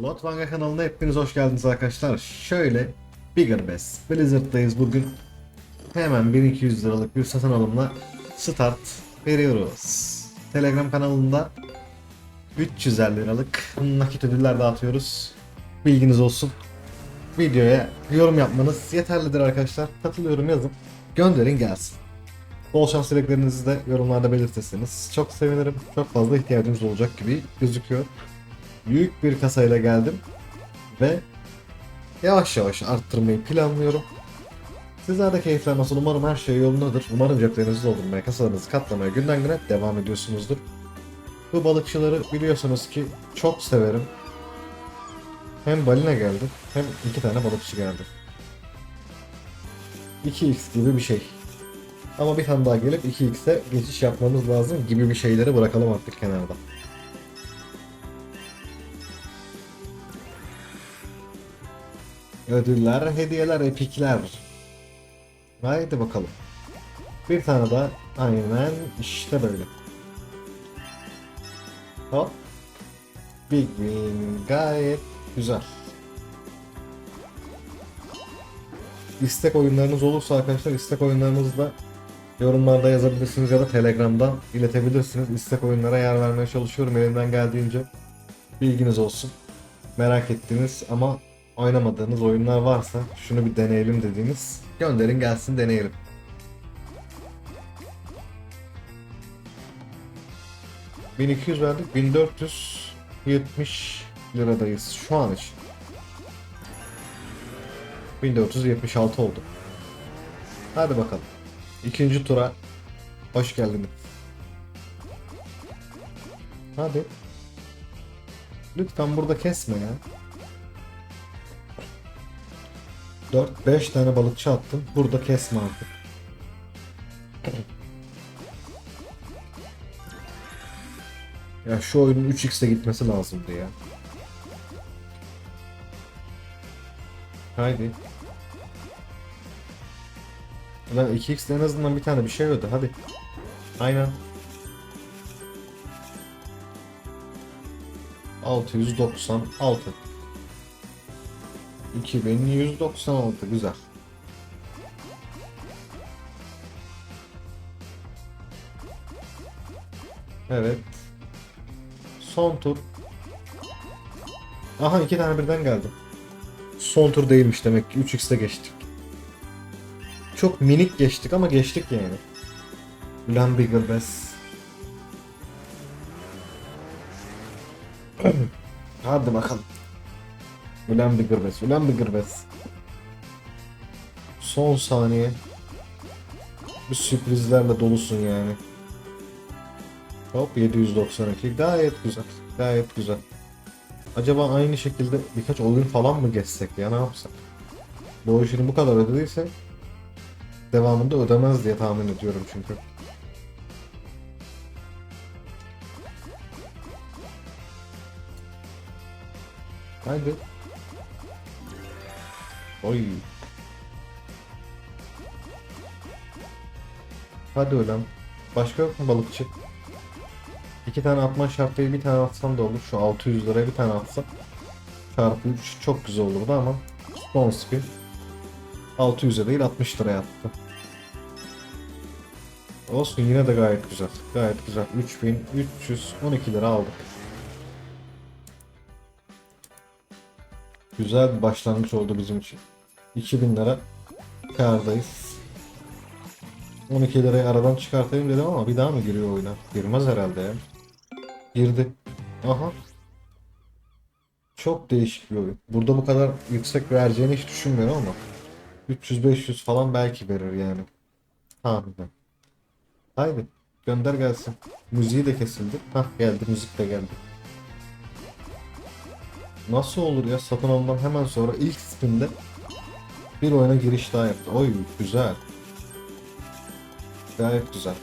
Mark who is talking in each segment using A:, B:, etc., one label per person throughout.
A: Slot Manga kanalına hepiniz hoş geldiniz arkadaşlar. Şöyle Bigger Bass Blizzard'dayız bugün. Hemen 1200 liralık bir satın alımla start veriyoruz. Telegram kanalında 350 liralık nakit ödüller dağıtıyoruz. Bilginiz olsun. Videoya yorum yapmanız yeterlidir arkadaşlar. Katılıyorum yazın. Gönderin gelsin. Bol şans dileklerinizi de yorumlarda belirtirseniz çok sevinirim. Çok fazla ihtiyacımız olacak gibi gözüküyor. Büyük bir kasayla geldim ve yavaş yavaş arttırmayı planlıyorum. Sizler de keyifler nasıl? Umarım her şey yolundadır. Umarım ceplerinizi doldurmaya, kasalarınızı katlamaya günden güne devam ediyorsunuzdur. Bu balıkçıları biliyorsunuz ki çok severim. Hem balina geldi hem iki tane balıkçı geldi. 2x gibi bir şey. Ama bir tane daha gelip 2x'e geçiş yapmamız lazım gibi bir şeyleri bırakalım artık kenarda. Ödüller, hediyeler, epikler. Haydi bakalım. Bir tane daha aynen işte böyle. Hop. Big win gayet güzel. İstek oyunlarınız olursa arkadaşlar istek oyunlarınızı da yorumlarda yazabilirsiniz ya da telegramdan iletebilirsiniz. İstek oyunlara yer vermeye çalışıyorum elimden geldiğince. Bilginiz olsun. Merak ettiğiniz ama oynamadığınız oyunlar varsa şunu bir deneyelim dediğiniz gönderin gelsin deneyelim. ...1200 verdik, 1470 liradayız şu an için. 1476 oldu. Hadi bakalım. İkinci tura hoş geldiniz. Hadi. Lütfen burada kesme ya. 4-5 tane balıkçı attım. Burada kesme artık. Ya şu oyunun 3x'e gitmesi lazımdı ya. Haydi. Ulan 2x'de en azından bir tane bir şey ödü hadi. Aynen. 696 2196 güzel. Evet. Son tur. Aha iki tane birden geldi. Son tur değilmiş demek ki 3x'te geçtik. Çok minik geçtik ama geçtik yani. Ulan Bigger Bass. Hadi bakalım. Ulan Bigger Bass, ulan Bigger Bass. Son saniye. Bir sürprizlerle dolusun yani. Hop 792 gayet güzel. Gayet güzel. Acaba aynı şekilde birkaç oyun falan mı geçsek ya ne yapsak? Bu oyunu bu kadar ödediyse devamında ödemez diye tahmin ediyorum çünkü. Haydi. Oy. Hadi ulan. Başka yok mu balıkçı? İki tane atma şartıyı bir tane atsam da olur. Şu 600 liraya bir tane atsam. Çarpı 3 çok güzel olurdu ama. Son spin. 600'e değil 60 liraya attı. Olsun yine de gayet güzel. Gayet güzel. 3312 lira aldık. Güzel bir başlangıç oldu bizim için. 2000 lira kârdayız. 12 lirayı aradan çıkartayım dedim ama bir daha mı giriyor oyuna? Girmez herhalde ya. Girdi. Aha. Çok değişik bir oyun. Burada bu kadar yüksek vereceğini hiç düşünmüyorum ama 300-500 falan belki verir yani. Tahminen. Haydi gönder gelsin. Müziği de kesildi. Hah geldi müzik de geldi. Nasıl olur ya satın alımdan hemen sonra ilk spinde bir oyuna giriş daha yaptı. Oy güzel. Gayet güzel.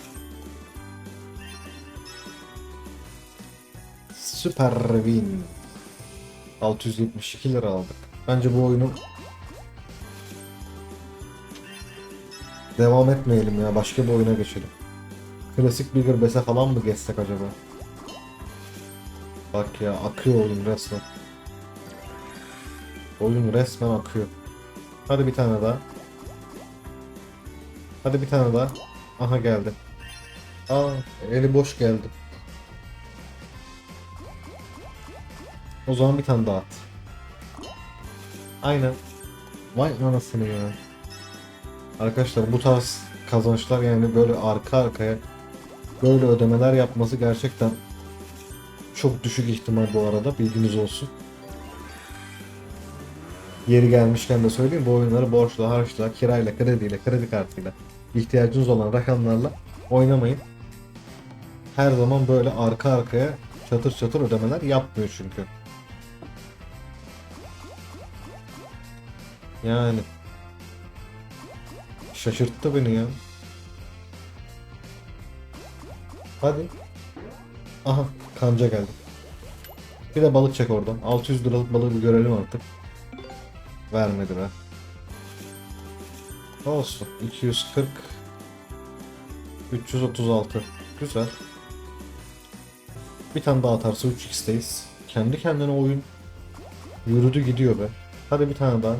A: Süper win. 672 lira aldık. Bence bu oyunu devam etmeyelim ya. Başka bir oyuna geçelim. Klasik Bigger Bass'e falan mı geçsek acaba? Bak ya akıyor oyun resmen. Oyun resmen akıyor. Hadi bir tane daha. Hadi bir tane daha. Aha geldi. Aa eli boş geldi. O zaman bir tane daha at. Aynen. Vay anasını ya. Arkadaşlar bu tarz kazançlar yani böyle arka arkaya böyle ödemeler yapması gerçekten çok düşük ihtimal bu arada bilginiz olsun. Yeri gelmişken de söyleyeyim bu oyunları borçla, harçla, kirayla, krediyle, kredi kartıyla ihtiyacınız olan rakamlarla oynamayın. Her zaman böyle arka arkaya çatır çatır ödemeler yapmıyor çünkü. Yani şaşırttı beni ya. Hadi. Aha kanca geldi. Bir de balık çek oradan. 600 liralık balığı bir görelim artık. Vermedi be. Olsun. 240 336 Güzel. Bir tane daha atarsa 3x'teyiz. Kendi kendine oyun yürüdü gidiyor be. Hadi bir tane daha.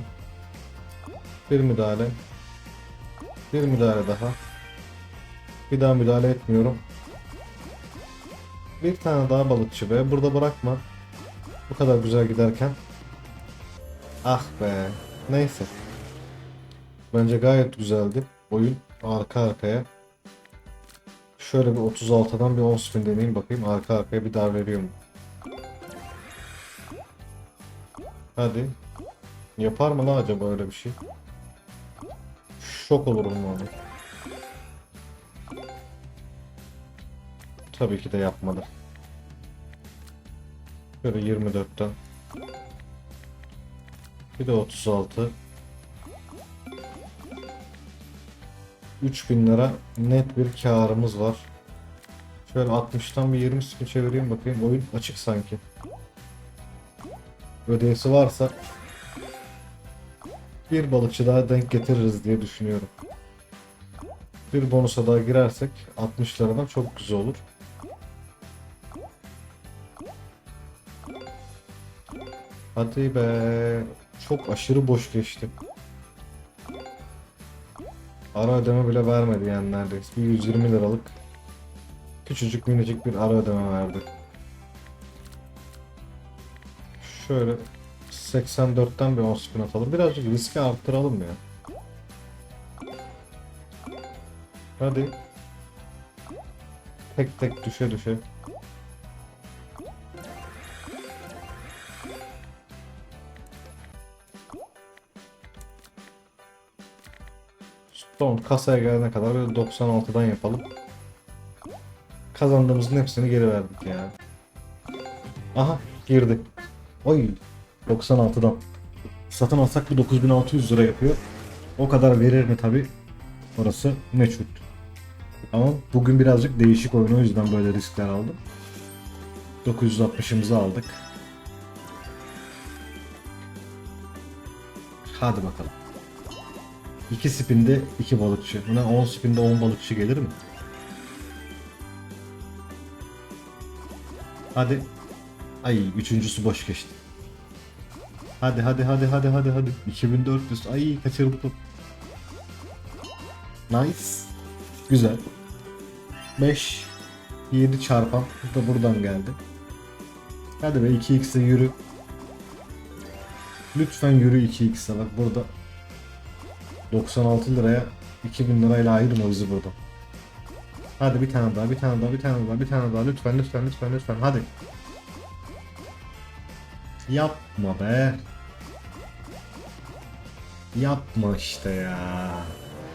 A: Bir müdahale. Bir müdahale daha. Bir daha müdahale etmiyorum. Bir tane daha balıkçı be. Burada bırakma. Bu kadar güzel giderken. Ah be. Neyse. Bence gayet güzeldi. Oyun arka arkaya. Şöyle bir 36'dan bir 10 spin deneyeyim bakayım. Arka arkaya bir daha veriyor mu? Hadi. Yapar mı lan acaba öyle bir şey? Şok olurum abi. Tabii ki de yapmadı. Şöyle 24'ten. Bir de 36. 3000 lira net bir karımız var. Şöyle 60'tan bir 20 spin çevireyim bakayım. Oyun açık sanki. Ödeyesi varsa bir balıkçı daha denk getiririz diye düşünüyorum. Bir bonusa daha girersek 60 liradan çok güzel olur. Hadi be. Çok aşırı boş geçti. Ara ödeme bile vermedi yani neredeyse. Bir 120 liralık küçücük minicik bir ara ödeme verdi. Şöyle 84'ten bir 10 spin atalım. Birazcık riski arttıralım ya. Hadi. Tek tek düşe düşe. Son kasaya gelene kadar böyle 96'dan yapalım. Kazandığımızın hepsini geri verdik ya. Aha girdi. Oy 96'dan. Satın alsak bu 9600 lira yapıyor. O kadar verir mi tabi? Orası meçhul. Ama bugün birazcık değişik oyun o yüzden böyle riskler aldım. 960'ımızı aldık. Hadi bakalım. 2 spinde 2 balıkçı. Buna 10 spinde 10 balıkçı gelir mi? Hadi. Ay üçüncüsü boş geçti. Hadi hadi hadi hadi hadi hadi. 2400. Ay kaçırdım. Nice. Güzel. 5 7 çarpan. Da buradan geldi. Hadi be 2x'e yürü. Lütfen yürü 2x'e bak burada 96 liraya 2000 lirayla ayırma bizi burada. Hadi bir tane daha, bir tane daha, bir tane daha, bir tane daha. Lütfen, lütfen, lütfen, lütfen. Hadi. Yapma be. Yapma işte ya.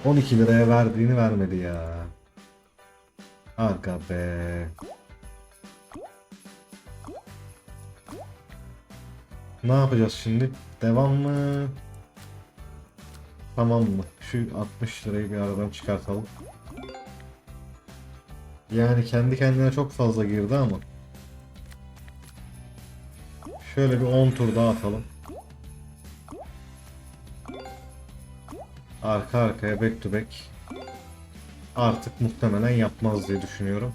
A: 12 liraya verdiğini vermedi ya. Aga be. Ne yapacağız şimdi? Devam mı? Tamam mı? Şu 60 lirayı bir aradan çıkartalım. Yani kendi kendine çok fazla girdi ama. Şöyle bir 10 tur daha atalım. Arka arkaya back to back. Artık muhtemelen yapmaz diye düşünüyorum.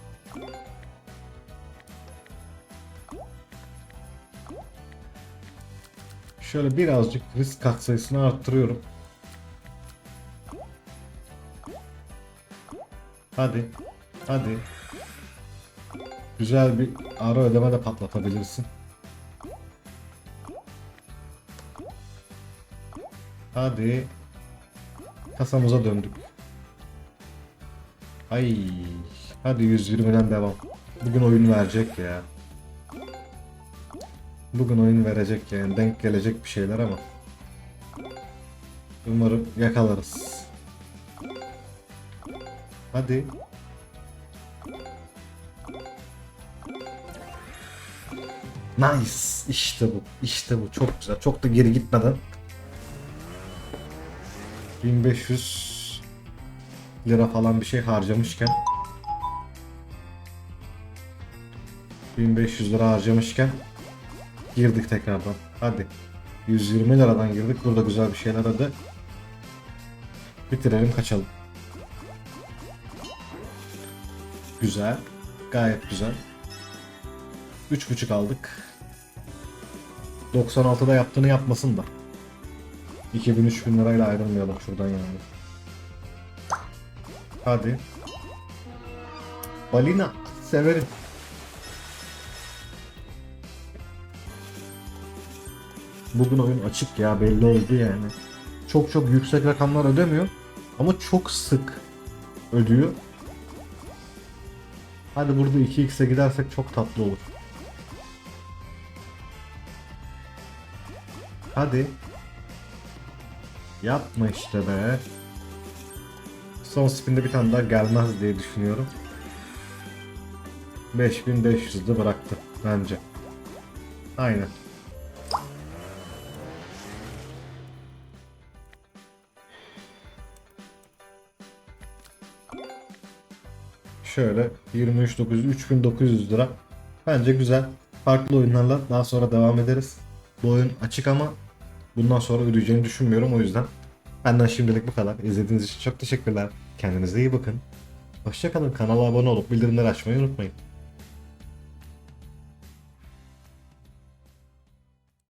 A: Şöyle birazcık risk katsayısını arttırıyorum. Hadi. Hadi. Güzel bir ara ödeme de patlatabilirsin. Hadi. Kasamıza döndük. Ay. Hadi 120'den devam. Bugün oyun verecek ya. Bugün oyun verecek yani. Denk gelecek bir şeyler ama. Umarım yakalarız. Hadi. Nice. İşte bu. İşte bu. Çok güzel. Çok da geri gitmeden. 1500 lira falan bir şey harcamışken 1500 lira harcamışken girdik tekrardan. Hadi. 120 liradan girdik. Burada güzel bir şeyler hadi. Bitirelim kaçalım. Güzel. Gayet güzel. 3.5 aldık. 96'da yaptığını yapmasın da. 2000-3000 lirayla ayrılmayalım şuradan yani. Hadi. Balina. Severim. Bugün oyun açık ya belli oldu yani. Çok çok yüksek rakamlar ödemiyor. Ama çok sık ödüyor. Hadi burada 2x'e gidersek çok tatlı olur. Hadi. Yapma işte be. Son spinde bir tane daha gelmez diye düşünüyorum. 5500'de bıraktı bence. Aynen. Şöyle 23.900 3900 lira. Bence güzel. Farklı oyunlarla daha sonra devam ederiz. Bu oyun açık ama bundan sonra ödeyeceğini düşünmüyorum o yüzden. Benden şimdilik bu kadar. İzlediğiniz için çok teşekkürler. Kendinize iyi bakın. Hoşçakalın. Kanala abone olup bildirimleri açmayı unutmayın.